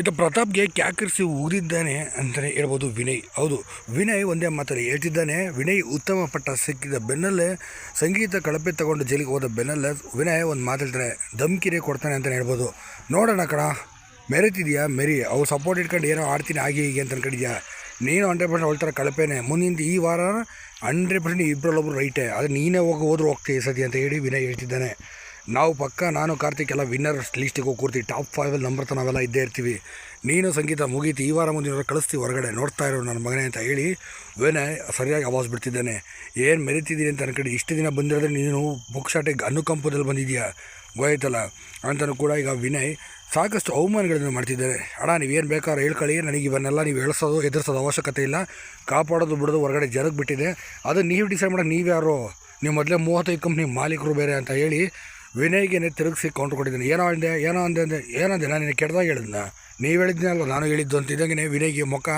ಇತ್ತ ಪ್ರತಾಪ್ಗೆ ಕ್ಯಾಕರಿಸಿ ಉಗಿದಿದ್ದಾನೆ ಅಂತಲೇ ಹೇಳ್ಬೋದು ವಿನಯ್. ಹೌದು, ವಿನಯ್ ಒಂದೇ ಮಾತಲ್ಲಿ ಹೇಳ್ತಿದ್ದಾನೆ, ವಿನಯ್ ಉತ್ತಮ ಪಟ್ಟ ಸಿಕ್ಕಿದ ಬೆನ್ನಲ್ಲೇ ಸಂಗೀತ ಕಳಪೆ ತಗೊಂಡು ಜೈಲಿಗೆ ಹೋದ ಬೆನ್ನಲ್ಲೇ ವಿನಯ್ ಒಂದು ಮಾತಾಡ್ತಾರೆ ಧಮ್ಕಿರೇ ಕೊಡ್ತಾನೆ ಅಂತಲೇ ಹೇಳ್ಬೋದು. ನೋಡೋಣ ಕಣ, ಮೆರಿತಿದ್ಯಾ? ಮೆರಿ ಅವ್ರು ಸಪೋರ್ಟ್ ಇಟ್ಕೊಂಡು ಏನೋ ಆಡ್ತೀನಿ ಹಾಗೆ ಹೀಗೆ ಅಂತ ಅನ್ಕೊಂಡಿದ್ಯಾ? ನೀನು ಹಂಡ್ರೆಡ್ ಪರ್ಸೆಂಟ್ ಹೊಳ್ತಾರೆ ಕಳಪೆನೆ. ಮುಂದಿನ ಈ ವಾರ ಹಂಡ್ರೆಡ್ ಪರ್ಸೆಂಟ್ ಇಬ್ಬರಲ್ಲೊಬ್ರು ರೈಟೇ. ಆದರೆ ನೀನೇ ಹೋಗಿ ಹೋದ್ರು ಹೋಗ್ತೀವಿ ಸತಿ ಅಂತ ಹೇಳಿ ವಿನಯ್ ಹೇಳ್ತಿದ್ದಾನೆ. ನಾವು ಪಕ್ಕ, ನಾನು, ಕಾರ್ತಿಕ್ ಎಲ್ಲ ವಿನ್ನರ್ ಲಿಸ್ಟಿಗೆ ಹೋಗಿ ಕೂರ್ತೀವಿ ಟಾಪ್ ಫೈವಲ್ಲಿ ನಂಬರ್ ನಾವೆಲ್ಲ ಇದ್ದೇ ಇರ್ತೀವಿ. ನೀನು ಸಂಗೀತ ಮುಗೀತಿ, ಈ ವಾರ ಮುಂದಿನ ಕಳಿಸ್ತೀವಿ ಹೊರಗಡೆ, ನೋಡ್ತಾ ಇರೋ ನನ್ನ ಮಗನೇ ಅಂತ ಹೇಳಿ ವಿನಯ್ ಸರಿಯಾಗಿ ಆವಾಜ್ ಬಿಡ್ತಿದ್ದಾನೆ. ಏನು ಮೆರಿತಿದ್ದೀನಿ ಅಂತ ಅನ್ಕೊಂಡು, ಇಷ್ಟು ದಿನ ಬಂದಿರೋದ್ರೆ ನೀನು ಬುಕ್ ಬುಕ್ಶಾಟಿಗೆ ಅನುಕಂಪದಲ್ಲಿ ಬಂದಿದೆಯಾ ಗೊತ್ತಾಯ್ತಲ್ಲ? ಅಂತಲೂ ಕೂಡ ಈಗ ವಿನಯ್ ಸಾಕಷ್ಟು ಅವಮಾನಗಳನ್ನು ಮಾಡ್ತಿದ್ದಾರೆ. ಅಣ್ಣ, ನೀವೇನು ಬೇಕಾದ್ರೆ ಹೇಳ್ಕೊಳ್ಳಿ, ನನಗೆ ಇವನ್ನೆಲ್ಲ ನೀವು ಎಳಿಸೋದು, ಎದುರಿಸೋದು ಅವಶ್ಯಕತೆ ಇಲ್ಲ. ಕಾಪಾಡೋದು, ಬಿಡೋದು ಹೊರಗಡೆ ಜರಗ್ ಬಿಟ್ಟಿದೆ ಅದು ನೀವು ಡಿಸೈಡ್ ಮಾಡೋಕೆ ನೀವು ಯಾರು ನೀವು ಮೊದಲೇ ಮೂವತ್ತೈದು ಕಂಪ್ನಿ ಮಾಲೀಕರು ಬೇರೆ ಅಂತ ಹೇಳಿ ವಿನಯ್ಗೆ ತಿರುಗಿಸಿ ಕೌಂಟ್ರ್ ಕೊಟ್ಟಿದ್ದೀನಿ. ಏನೋ ಅಂದೆ ಏನೋ ಅಂದೆ ಅಂದೆ, ಏನಂದೆ? ನಾನು ನಿನಗೆ ಕೆಟ್ಟದಾಗ ಹೇಳಿದ್ನ. ನೀವು ಹೇಳಿದ್ನಲ್ಲ, ನಾನು ಹೇಳಿದ್ದು ಅಂತ. ಇದ್ದಂಗೆ ವಿನಯ್ಗೆ ಮುಖ.